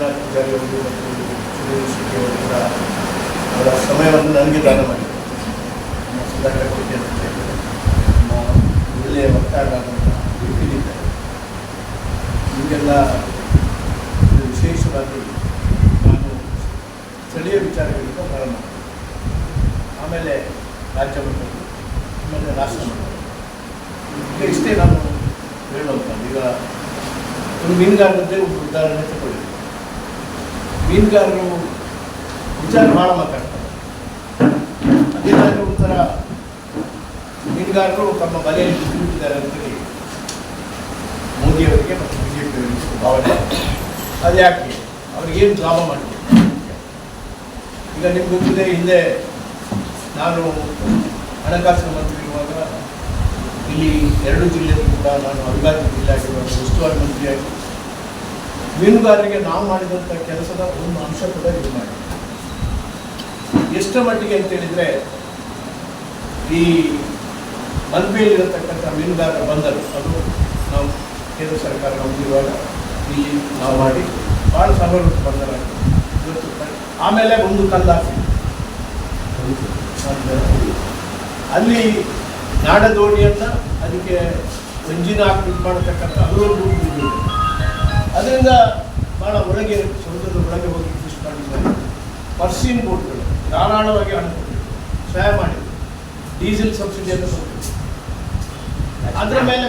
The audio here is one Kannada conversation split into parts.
ಜಿಲ್ಲಾಧಿಕಾರಿ ಅವರು ಮತ್ತು ಶೆಟ್ಟಿ ಅವರು ಸಮಯವನ್ನು ನನಗೆ ದಾನ ಮಾಡಿದ್ದಾರೆ ಸುಧಾಕರ್ ಕೋಟಿ ಅಂತ ನಮ್ಮ ಒಳ್ಳೆಯ ಇದ್ದಾರೆ ಹೀಗೆಲ್ಲ ವಿಶೇಷವಾಗಿ ನಾನು ಸ್ಥಳೀಯ ವಿಚಾರಗಳಿಂದ ಪ್ರಾರಂಭ. ಆಮೇಲೆ ರಾಜ್ಯ ಮಟ್ಟದಲ್ಲಿ, ಆಮೇಲೆ ರಾಷ್ಟ್ರ ಇಷ್ಟೇ ನಾನು ಹೇಳುವಂಥದ್ದು. ಈಗ ಒಂದು ಮೀನುಗಾರರದ್ದೇ ಒಂದು ಉದಾಹರಣೆ ತಗೊಳ್ಳಿ. ಮೀನುಗಾರರು ವಿಚಾರ ಭಾಳ ಮಾತಾಡ್ತಾರೆ. ಅದೇನಾದರೂ ಒಂಥರ ಮೀನುಗಾರರು ತಮ್ಮ ಬಲೆಯಲ್ಲಿ ಬಿದ್ದುಬಿಟ್ಟಿದ್ದಾರೆ ಅಂತೇಳಿ ಮೋದಿಯವರಿಗೆ ಮತ್ತು ಬಿ ಜೆ ಪಿಯವರಿಗೆ ಭಾವನೆ ಅದು ಯಾಕೆ? ಅವ್ರಿಗೇನು ಲಾಭ ಮಾಡಿದೆ ಈಗ ನಿಮ್ಗೆ ಗೊತ್ತಿದೆ, ಹಿಂದೆ ನಾನು ಹಣಕಾಸಿನ ಮಂತ್ರಿ ಇರುವಾಗ ಇಲ್ಲಿ ಎರಡು ಜಿಲ್ಲೆಗೂ ಕೂಡ ನಾನು ಅವಿಭಾಜ್ಯ ಜಿಲ್ಲೆ ಆಗಿರುವಾಗ ಉಸ್ತುವಾರಿ ಮಂತ್ರಿಯಾಗಿ ಮೀನುಗಾರರಿಗೆ ನಾವು ಮಾಡಿದಂಥ ಕೆಲಸದ ಒಂದು ಅಂಶ ಕೂಡ ಇದು ಮಾಡಿ. ಎಷ್ಟರ ಮಟ್ಟಿಗೆ ಅಂತ ಹೇಳಿದ್ರೆ, ಈ ಮಲ್ಪೆಯಲ್ಲಿರತಕ್ಕಂಥ ಮೀನುಗಾರರ ಬಂದರು. ಅದು ನಾವು ಕೇಂದ್ರ ಸರ್ಕಾರ ಹೊಂದಿರುವಾಗ ಇಲ್ಲಿ ನಾವು ಮಾಡಿ ಭಾಳ ಸಮರ ಬಂದರ. ಆಮೇಲೆ ಒಂದು ಕಲ್ಲಾಸಿ. ಅಲ್ಲಿ ನಾಡದೋಣಿಯನ್ನ ಅದಕ್ಕೆ ಮಂಜಿನ ಹಾಕಿ ಮಾಡತಕ್ಕಂಥ ಅದು ಒಂದು ಇದು. ಅದರಿಂದ ಭಾಳ ಒಳಗೆ ಸಮುದ್ರದ ಒಳಗೆ ಹೋಗಿ ಫಿಶ್ ಮಾಡಿದ್ದಾರೆ. ಪರ್ಸಿನ್ ಬೋಟ್ಗಳು ಧಾರಾಳವಾಗಿ ಹಣ ಸಹಾಯ ಮಾಡಿದ್ರು. ಡೀಸೆಲ್ ಸಬ್ಸಿಡಿಯನ್ನು ಕೊಟ್ಟಿದ್ರು ಅದರ ಮೇಲೆ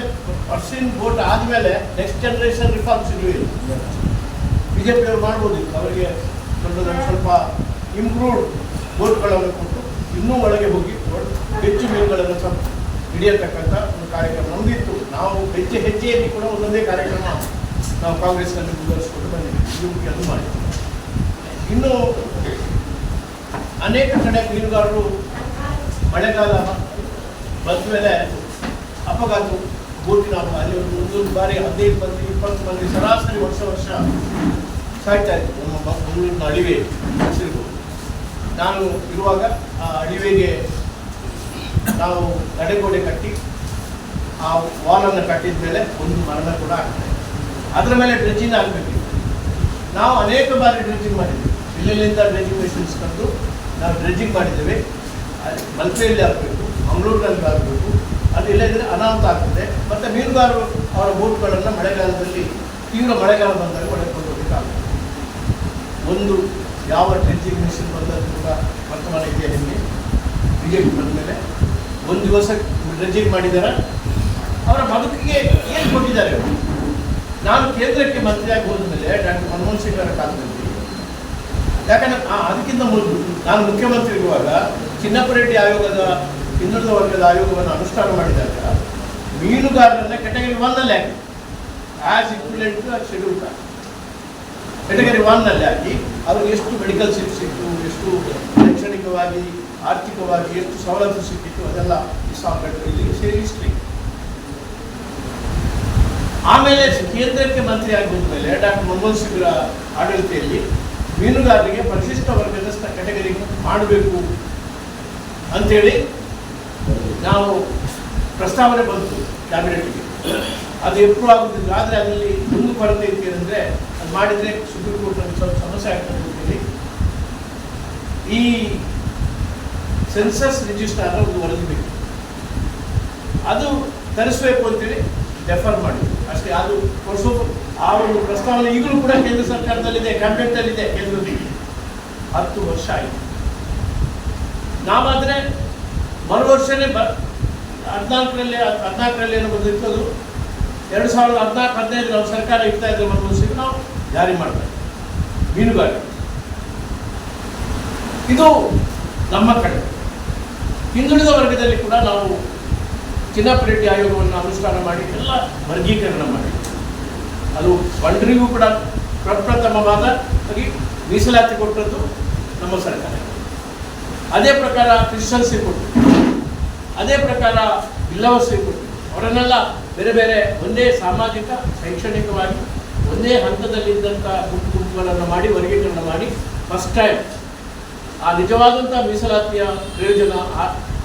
ಪರ್ಸಿನ್ ಬೋಟ್ ಆದಮೇಲೆ ನೆಕ್ಸ್ಟ್ ಜನರೇಷನ್ ರಿಫಾರ್ಮ್ಸ್ ಇಲ್ಲ. ಬಿಜೆಪಿ ಅವರು ಪಿಯವರು ಮಾಡ್ಬೋದಿತ್ತು. ಅವರಿಗೆ ಸ್ವಲ್ಪ ಇಂಪ್ರೂವ್ಡ್ ಬೋಟ್ಗಳನ್ನು ಕೊಟ್ಟು ಇನ್ನೂ ಒಳಗೆ ಹೋಗಿ ಹೆಚ್ಚು ಮೀನುಗಳನ್ನು ಸ್ವಲ್ಪ ಹಿಡಿಯತಕ್ಕಂಥ ಒಂದು ಕಾರ್ಯಕ್ರಮ ನಮ್ದಿತ್ತು. ನಾವು ಹೆಚ್ಚು ಹೆಚ್ಚೆಯಲ್ಲಿ ಕೂಡ ಒಂದೊಂದೇ ಕಾರ್ಯಕ್ರಮ. ನಾವು ಕಾಂಗ್ರೆಸ್ನಲ್ಲಿ ಮುಂದುವರಿಸಿಕೊಂಡು ಬಂದಿದ್ದೀವಿ. ಇದು ಕೆಲಸ ಮಾಡಿ ಇನ್ನು ಅನೇಕ ಕಡೆ ಮೀನುಗಾರರು ಮಳೆಗಾಲ ಬಂದ ಮೇಲೆ ಅಪಘಾತ ಬೋಟಿನ ಅಲ್ಲಿ ಒಂದು ಒಂದೊಂದು ಬಾರಿ ಹದಿನೈದು ಮಂದಿ, ಇಪ್ಪತ್ತು ಮಂದಿ ಸರಾಸರಿ ವರ್ಷ ವರ್ಷ ಸಾಯ್ತಾ ಇತ್ತು ನಮ್ಮ ಮಂಗಳೂರಿನ ಅಳಿವೆ ಹೆಸರಿಗೂ ನಾನು ಇರುವಾಗ ಆ ಅಳಿವೆಗೆ ನಾವು ತಡೆಗೋಡೆ ಕಟ್ಟಿ, ಆ ವಾಲನ್ನು ಕಟ್ಟಿದ ಮೇಲೆ ಒಂದು ಮರಣ ಕೂಡ ಆಗ್ತದೆ ಅದರ ಮೇಲೆ ಡ್ರೆಜಿಂಗ್ ಆಗಬೇಕು. ನಾವು ಅನೇಕ ಬಾರಿ ಡ್ರೆಜ್ಜಿಂಗ್ ಮಾಡಿದ್ದೇವೆ ಇಲ್ಲಿಂದ ಡ್ರೆಜಿಂಗ್ ಮೆಷಿನ್ಸ್ ತಂದು ನಾವು ಡ್ರೆಜ್ಜಿಂಗ್ ಮಾಡಿದ್ದೇವೆ. ಮಲ್ಪೆಯಲ್ಲಿ ಆಗಬೇಕು, ಮಂಗಳೂರಿನಲ್ಲಿ ಆಗಬೇಕು. ಅದು ಇಲ್ಲದಿದ್ದರೆ ಅನಾಹುತ ಆಗ್ತದೆ. ಮತ್ತು ಮೀನುಗಾರರು ಅವರ ಬೋಟ್ಗಳನ್ನು ಮಳೆಗಾಲದಲ್ಲಿ ತೀವ್ರ ಮಳೆಗಾಲ ಬಂದಾಗ ಒಳಕೊಂಡು ಹೋಗಬೇಕಾಗುತ್ತೆ ಒಂದು, ಯಾವ ಡ್ರೆಜಿಂಗ್ ಮೆಷಿನ್ ಬಂದದ್ದು ಕೂಡ ವರ್ತಮಾನ ಇದೆ ನಿಮಗೆ. ಬಿ ಜೆ ಪಿ ಬಂದ ಮೇಲೆ ಒಂದು ದಿವಸ ಡ್ರೆಜ್ಜಿಂಗ್ ಮಾಡಿದ್ದಾರೆ ಅವರ ಬದುಕಿಗೆ ಏನು ಕೊಟ್ಟಿದ್ದಾರೆ ಅವರು? ನಾನು ಕೇಂದ್ರಕ್ಕೆ ಮಂತ್ರಿಯಾಗಿ ಹೋದ್ಮೇಲೆ ಡಾಕ್ಟರ್ ಮನಮೋಹನ್ ಸಿಂಗ್ ಅವರ ಕಾಲದಲ್ಲಿ ಯಾಕಂದ್ರೆ ಅದಕ್ಕಿಂತ ಮೊದಲು ನಾನು ಮುಖ್ಯಮಂತ್ರಿ ಇರುವಾಗ ಚಿನ್ನಪ್ಪರೆಡ್ಡಿ ಆಯೋಗದ, ಹಿಂದುಳಿದ ವರ್ಗದ ಆಯೋಗವನ್ನು ಅನುಷ್ಠಾನ ಮಾಡಿದಾಗ ಮೀನುಗಾರರನ್ನ ಕೆಟಗರಿ ಒನ್ನಲ್ಲಿ ಹಾಕಿ. As equivalent schedule caste category ಒನ್ನಲ್ಲಿ ಹಾಕಿ ಅವ್ರಿಗೆ ಎಷ್ಟು ಮೆಡಿಕಲ್ ಸೀಟ್ ಸಿಕ್ತು ಎಷ್ಟು ಶೈಕ್ಷಣಿಕವಾಗಿ, ಆರ್ಥಿಕವಾಗಿ, ಎಷ್ಟು ಸವಲತ್ತು ಸಿಕ್ಕಿತ್ತು ಅದೆಲ್ಲ ಇಸ್ಲಾಂಪೇಟೆ ಇಲ್ಲಿಗೆ ಸೇರಿ ಹಿಸ್ಟ್ರಿ ಆಮೇಲೆ ಕೇಂದ್ರಕ್ಕೆ ಮಂತ್ರಿ ಆಗಿದ್ದ ಮೇಲೆ ಡಾಕ್ಟರ್ ಮನಮೋಹನ್ ಸಿಂಗ್ರ ಆಡಳಿತೆಯಲ್ಲಿ ಮೀನುಗಾರರಿಗೆ ಪರಿಶಿಷ್ಟ ವರ್ಗದ ಕ್ಯಾಟಗರಿ ಮಾಡಬೇಕು ಅಂತೇಳಿ ನಾವು ಪ್ರಸ್ತಾವನೆ ಬಂತು ಕ್ಯಾಬಿನೆಟ್ಗೆ. ಅದು ಎಪ್ರೂವ್ ಆಗುತ್ತಿಲ್ಲ ಆದರೆ ಅದರಲ್ಲಿ ಒಂದು ಕೊರತೆ ಇತ್ತು ಏನಂದರೆ ಅದು ಮಾಡಿದರೆ ಸುಪ್ರೀಂ ಕೋರ್ಟ್ನಲ್ಲಿ ಸ್ವಲ್ಪ ಸಮಸ್ಯೆ ಆಗ್ತದೆ ಅಂತೇಳಿ. ಈ ಸೆನ್ಸಸ್ ರಿಜಿಸ್ಟರ್ ಒಂದು ವರದಿ ಬೇಕು. ಅದು ತರಿಸಬೇಕು ಅಂತೇಳಿ ಡೆಫರ್ ಮಾಡಿ. ಅಷ್ಟೇ, ಅದು ಕೊಡಿಸೋ ಆ ಒಂದು ಪ್ರಸ್ತಾವನೆ ಈಗಲೂ ಕೂಡ ಕೇಂದ್ರ ಸರ್ಕಾರದಲ್ಲಿದೆ ಕ್ಯಾಬಿನೆಟ್ನಲ್ಲಿದೆ ಕೇಂದ್ರದಲ್ಲಿ. ಹತ್ತು ವರ್ಷ ಆಯಿತು. ನಾವಾದರೆ ಮರು ವರ್ಷನೇ ಬ ಹದಿನಾಲ್ಕರಲ್ಲಿ ಹದಿನಾಲ್ಕರಲ್ಲಿ ಏನೋ ಬಂದಿತ್ತು ಅದು ಎರಡು ಸಾವಿರದ ಹದಿನಾಲ್ಕು, ಹದಿನೈದು ನಾವು ಸರ್ಕಾರ ಇರ್ತಾ ಇದ್ದರೆ ಮರು ವರ್ಷಕ್ಕೆ ನಾವು ಜಾರಿ ಮಾಡ್ತಾ ಇದ್ವಿ ಮೀನುಗಾರಿಕೆ ಇದು ನಮ್ಮ ಕಡೆ. ಹಿಂದುಳಿದ ವರ್ಗದಲ್ಲಿ ಕೂಡ ನಾವು ಚಿನ್ನಪ್ಪರೆಡ್ಡಿ ಆಯೋಗವನ್ನು ಅನುಷ್ಠಾನ ಮಾಡಿ, ಎಲ್ಲ ವರ್ಗೀಕರಣ ಮಾಡಿ. ಅದು ಬಂಡರಿಗೂ ಕೂಡ ಪ್ರಪ್ರಥಮವಾದ ಮೀಸಲಾತಿ ಕೊಟ್ಟದ್ದು ನಮ್ಮ ಸರ್ಕಾರ. ಅದೇ ಪ್ರಕಾರ ಕ್ರಿಶ್ಚಿಯನ್ಸಿ ಕೊಟ್ಟು, ಅದೇ ಪ್ರಕಾರ ಇಲ್ಲವಸ್ಸಿ ಕೊಟ್ಟು, ಅವರನ್ನೆಲ್ಲ ಬೇರೆ ಬೇರೆ ಒಂದೇ ಸಾಮಾಜಿಕ, ಶೈಕ್ಷಣಿಕವಾಗಿ ಒಂದೇ ಹಂತದಲ್ಲಿದ್ದಂಥ ಗುಂಪು ಗುಂಪುಗಳನ್ನು ಮಾಡಿ, ವರ್ಗೀಕರಣ ಮಾಡಿ ಫಸ್ಟ್ ಟೈಮ್ ಆ ನಿಜವಾದಂಥ ಮೀಸಲಾತಿಯ ಪ್ರಯೋಜನ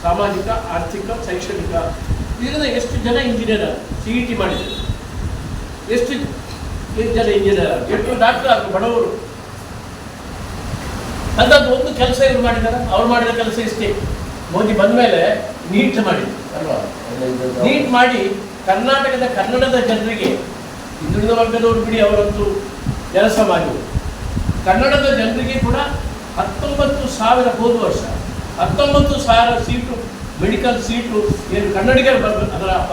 ಸಾಮಾಜಿಕ, ಆರ್ಥಿಕ, ಶೈಕ್ಷಣಿಕ. ಇದರಿಂದ ಎಷ್ಟು ಜನ ಇಂಜಿನಿಯರ್ ಸಿ ಇ ಟಿ ಎಷ್ಟು ಜನ ಇಂಜಿನಿಯರ್ ಎಷ್ಟು ಡಾಕ್ಟರ್ ಆದರು, ಬಡವರು. ಅಂಥದ್ದು ಒಂದು ಕೆಲಸ ಇವ್ರು ಮಾಡಿದ್ದಾರೆ ಅವ್ರು ಮಾಡಿದ ಕೆಲಸ ಇಷ್ಟೇ ಮೋದಿ ಬಂದ ಮೇಲೆ ನೀಟ್ ಮಾಡಿದ್ರು. ಅಲ್ವಾ? ನೀಟ್ ಮಾಡಿ ಕರ್ನಾಟಕದ ಕನ್ನಡದ ಜನರಿಗೆ, ಹಿಂದುಳಿದ ವರ್ಗದವರು ಬಿಡಿ ಅವರಂತೂ ಕೆಲಸ ಮಾಡಿದರು ಕನ್ನಡದ ಜನರಿಗೆ ಕೂಡ ಹತ್ತೊಂಬತ್ತು ಸಾವಿರ ಹೋದ ವರ್ಷ. ಹತ್ತೊಂಬತ್ತು ಸಾವಿರ ಸೀಟು, ಮೆಡಿಕಲ್ ಸೀಟು, ಏನು ಕನ್ನಡಿಗರು ಬರ್ಬೇಕು ಅದರ ಅಪ್ಪ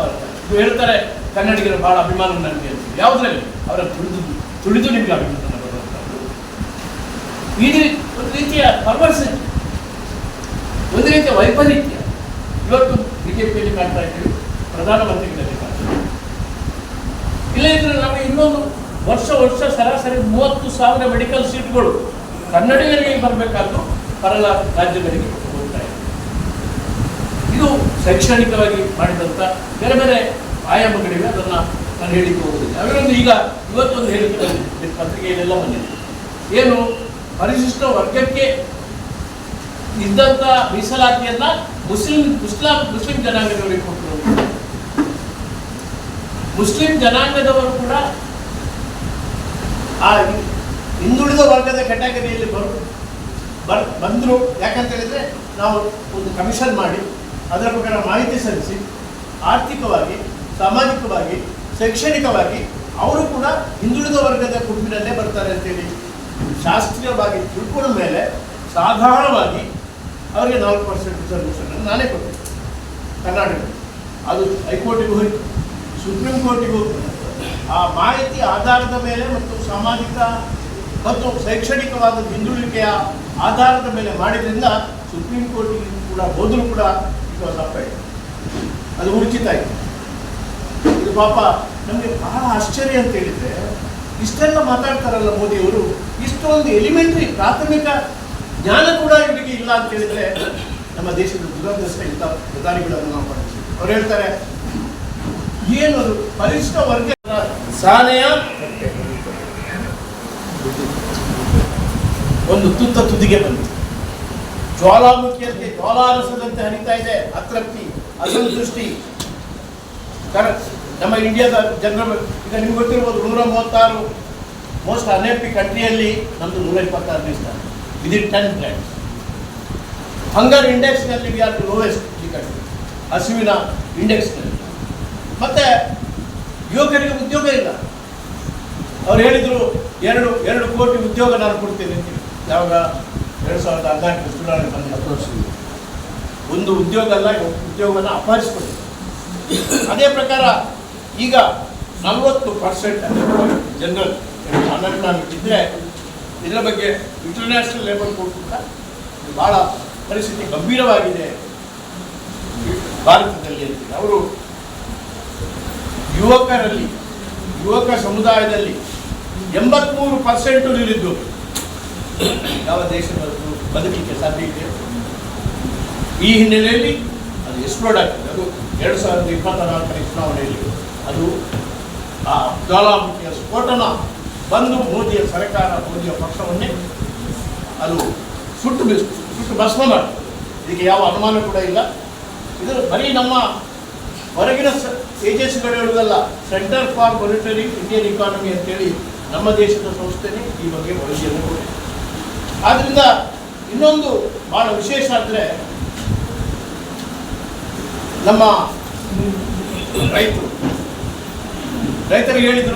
ಹೇಳ್ತಾರೆ, ಕನ್ನಡಿಗರು ಬಹಳ ಅಭಿಮಾನ ನನಗೆ ಅಂತ. ಯಾವುದ್ರಲ್ಲಿ? ಅವರ ತುಳಿದು ತುಳಿದು ನಿಮಗೆ ಅಭಿಮಾನ ಬರುವಂಥದ್ದು ಒಂದು ರೀತಿಯ ಪರ್ವರ್ಸಿಟಿ ಒಂದು ರೀತಿಯ ವೈಪರೀತ್ಯ ಇವತ್ತು ಬಿಜೆಪಿಯಲ್ಲಿ ಕಾಣ್ತಾ ಇದ್ದೀವಿ, ಪ್ರಧಾನಮಂತ್ರಿಗಳಲ್ಲಿ ಕಾಣ್ತಾ. ಇಲ್ಲ ಇದ್ರೆ ನಮಗೆ ಇನ್ನೊಂದು ವರ್ಷ ವರ್ಷ ಸರಾಸರಿ ಮೂವತ್ತು ಸಾವಿರ ಮೆಡಿಕಲ್ ಸೀಟ್ಗಳು ಕನ್ನಡಿಗರಿಗೆ ಬರಬೇಕಾದ್ರು ಪರಲ ರಾಜ್ಯಗಳಿಗೆ. ಶೈಕ್ಷಣಿಕವಾಗಿ ಮಾಡಿದಂಥ ಬೇರೆ ಬೇರೆ ಆಯಾಮಗಳಿವೆ, ಅದನ್ನು ನಾನು ಹೇಳಿಕ್ಕೆ ಹೋಗುದಿಲ್ಲ. ಅದರೊಂದು ಈಗ ಇವತ್ತೊಂದು ಹೇಳಿಕೆ ಬಂದಿದೆ ಪತ್ರಿಕೆಯಲ್ಲೆಲ್ಲ ಬಂದಿದೆ. ಏನು, ಪರಿಶಿಷ್ಟ ವರ್ಗಕ್ಕೆ ಇದ್ದಂಥ ಮೀಸಲಾತಿಯನ್ನ ಮುಸ್ಲಿಂ, ಮುಸ್ಲಾಂ, ಮುಸ್ಲಿಂ ಜನಾಂಗದವರಿಗೆ ಕೊಟ್ಟರು ಮುಸ್ಲಿಂ ಜನಾಂಗದವರು ಕೂಡ ಆ ಹಿಂದುಳಿದ ವರ್ಗದ ಕೆಟಗರಿಯಲ್ಲಿ ಬರು ಬರ್ ಬಂದರು. ಯಾಕಂತ ಹೇಳಿದ್ರೆ ನಾವು ಒಂದು ಕಮಿಷನ್ ಮಾಡಿ ಅದರ ಪ್ರಕಾರ ಮಾಹಿತಿ ಸಲ್ಲಿಸಿ, ಆರ್ಥಿಕವಾಗಿ, ಸಾಮಾಜಿಕವಾಗಿ, ಶೈಕ್ಷಣಿಕವಾಗಿ ಅವರು ಕೂಡ ಹಿಂದುಳಿದ ವರ್ಗದ ಗುಂಪಿನಲ್ಲೇ ಬರ್ತಾರೆ ಅಂತೇಳಿ ಶಾಸ್ತ್ರೀಯವಾಗಿ ತಿಳ್ಕೊಂಡ ಮೇಲೆ ಸಾಧಾರಣವಾಗಿ ಅವರಿಗೆ ನಾಲ್ಕು ಪರ್ಸೆಂಟ್ ರಿಸರ್ವೇಷನ್ ನಾನೇ ಕೊಟ್ಟೆ ಕರ್ನಾಟಕ ಅದು ಹೈಕೋರ್ಟಿಗೂ ಹೋಯಿತು, ಸುಪ್ರೀಂ ಕೋರ್ಟಿಗೂ ಆ ಮಾಹಿತಿ ಆಧಾರದ ಮೇಲೆ ಮತ್ತು ಸಾಮಾಜಿಕ ಮತ್ತು ಶೈಕ್ಷಣಿಕವಾದ ಹಿಂದುಳಿಕೆಯ ಆಧಾರದ ಮೇಲೆ ಮಾಡಿದ್ರಿಂದ ಸುಪ್ರೀಂ ಕೋರ್ಟಿಗೆ ಕೂಡ ಹೋದರೂ ಕೂಡ ಅದು ಉಚಿತ ಇದೆ. ಪಾಪ ನಮಗೆ ಬಹಳ ಆಶ್ಚರ್ಯ ಅಂತ ಹೇಳಿದ್ರೆ, ಇಷ್ಟೆಲ್ಲ ಮಾತಾಡ್ತಾರಲ್ಲ ಮೋದಿಯವರು, ಇಷ್ಟೊಂದು ಎಲಿಮೆಂಟ್ರಿ ಪ್ರಾಥಮಿಕ ಜ್ಞಾನ ಕೂಡ ಇವರಿಗೆ ಇಲ್ಲ ಅಂತ ಹೇಳಿದ್ರೆ, ನಮ್ಮ ದೇಶದ ದುರದೃಷ್ಟ ಇಂಥ ಪ್ರಧಾನಿಗಳನ್ನು ನಾವು ಪಡಿಸ್ತೀವಿ ಅವ್ರು ಹೇಳ್ತಾರೆ, ಏನು ಅದು ಪರಿಷ್ಠ ವರ್ಗದ ಸಾನೆಯ ಒಂದು ತುತ್ತ ತುದಿಗೆ ಬಂತು. ಜ್ವಾಲಾಮುಖಿಯಂತೆ ಜ್ವಾಲಾರಸದಂತೆ ಹರಿತಾ ಇದೆ ಅತೃಪ್ತಿ, ಅಸಂತುಷ್ಟಿ. ನಮ್ಮ ಇಂಡಿಯಾದ ಜನರ, ಈಗ ನಿಮ್ಗೆ ಗೊತ್ತಿರ್ಬೋದು ನೂರ ಮೂವತ್ತಾರು ಮೋಸ್ಟ್ ಅನ್ಹ್ಯಾಪಿ ಕಂಟ್ರಿಯಲ್ಲಿ ನಮ್ಮದು ನೂರ ಇಪ್ಪತ್ತಾರನೇ ಸ್ಥಾನ. ವಿದಿನ್ ಟೆನ್ ಬ್ರ್ಯಾಂಡ್ಸ್ ಹಂಗರ್ ಇಂಡೆಕ್ಸ್ನಲ್ಲಿ ವಿ ಆರ್ ದಿ ಲೋವೆಸ್ಟ್ ಈ ಕಂಟ್ರಿ ಹಸಿವಿನ ಇಂಡೆಕ್ಸ್ನಲ್ಲಿ ಮತ್ತೆ ಯುವಕರಿಗೆ ಉದ್ಯೋಗ ಇಲ್ಲ. ಅವ್ರು ಹೇಳಿದ್ರು, ಎರಡು ಎರಡು ಕೋಟಿ ಉದ್ಯೋಗ ನಾನು ಕೊಡ್ತೀನಿ ಯಾವಾಗ? ಎರಡು ಸಾವಿರದ ಹದಿನಾಲ್ಕು ಚುನಾವಣೆ ಬಂದ ಒಂದು ಉದ್ಯೋಗ ಅಲ್ಲ ಉದ್ಯೋಗವನ್ನು ಅಪಹರಿಸ್ಕೊಂಡಿದೆ ಅದೇ ಪ್ರಕಾರ ಈಗ ನಲವತ್ತು ಪರ್ಸೆಂಟ್ ಜನರಲ್ ಅನ್ಎಂಪ್ಲಾಯ್ಮೆಂಟ್ ಇದ್ದರೆ ಇದರ ಬಗ್ಗೆ ಇಂಟರ್ನ್ಯಾಷನಲ್ ಲೇಬರ್ ಕೋರ್ಟ್ ಕೂಡ ಭಾಳ ಪರಿಸ್ಥಿತಿ ಗಂಭೀರವಾಗಿದೆ. ಭಾರತದಲ್ಲಿ ಅವರು ಯುವಕರಲ್ಲಿ, ಯುವಕ ಸಮುದಾಯದಲ್ಲಿ ಎಂಬತ್ಮೂರು ಪರ್ಸೆಂಟು ನಿರುದ್ಯೋಗ ಯಾವ ದೇಶದ ಬದುಕಲಿಕ್ಕೆ ಸಾಧ್ಯ ಇದೆ? ಈ ಹಿನ್ನೆಲೆಯಲ್ಲಿ ಅದು ಎಕ್ಸ್ಪ್ಲೋರ್ಡ್ ಆಗ್ತದೆ. ಅದು ಎರಡು ಸಾವಿರದ ಇಪ್ಪತ್ತ ನಾಲ್ಕನೇ ಚುನಾವಣೆಯಲ್ಲಿ ಅದು ಆ ಜ್ವಾಲಾಮುಖಿಯ ಸ್ಫೋಟನ ಬಂದು ಮೋದಿಯ ಸರ್ಕಾರ, ಮೋದಿಯ ಪಕ್ಷವನ್ನೇ ಅದು ಸುಟ್ಟು ಬಿಸ್, ಸುಟ್ಟು ಭಸ್ಮ ಮಾಡ್ತದೆ. ಇದಕ್ಕೆ ಯಾವ ಅನುಮಾನ ಕೂಡ ಇಲ್ಲ. ಇದು ಬರೀ ನಮ್ಮ ಹೊರಗಿನ ಏಜೆನ್ಸಿಗಳು ಹೇಳುವುದಲ್ಲ, centre for monitoring Indian economy ಅಂತೇಳಿ ನಮ್ಮ ದೇಶದ ಸಂಸ್ಥೆನೇ ಈ ಬಗ್ಗೆ ವರದಿಯನ್ನು ಕೊಟ್ಟಿದೆ. ಆದ್ರಿಂದ ಇನ್ನೊಂದು ಬಹಳ ವಿಶೇಷ ಅಂದರೆ ನಮ್ಮ ರೈತರು. ರೈತರಿಗೆ ಹೇಳಿದರು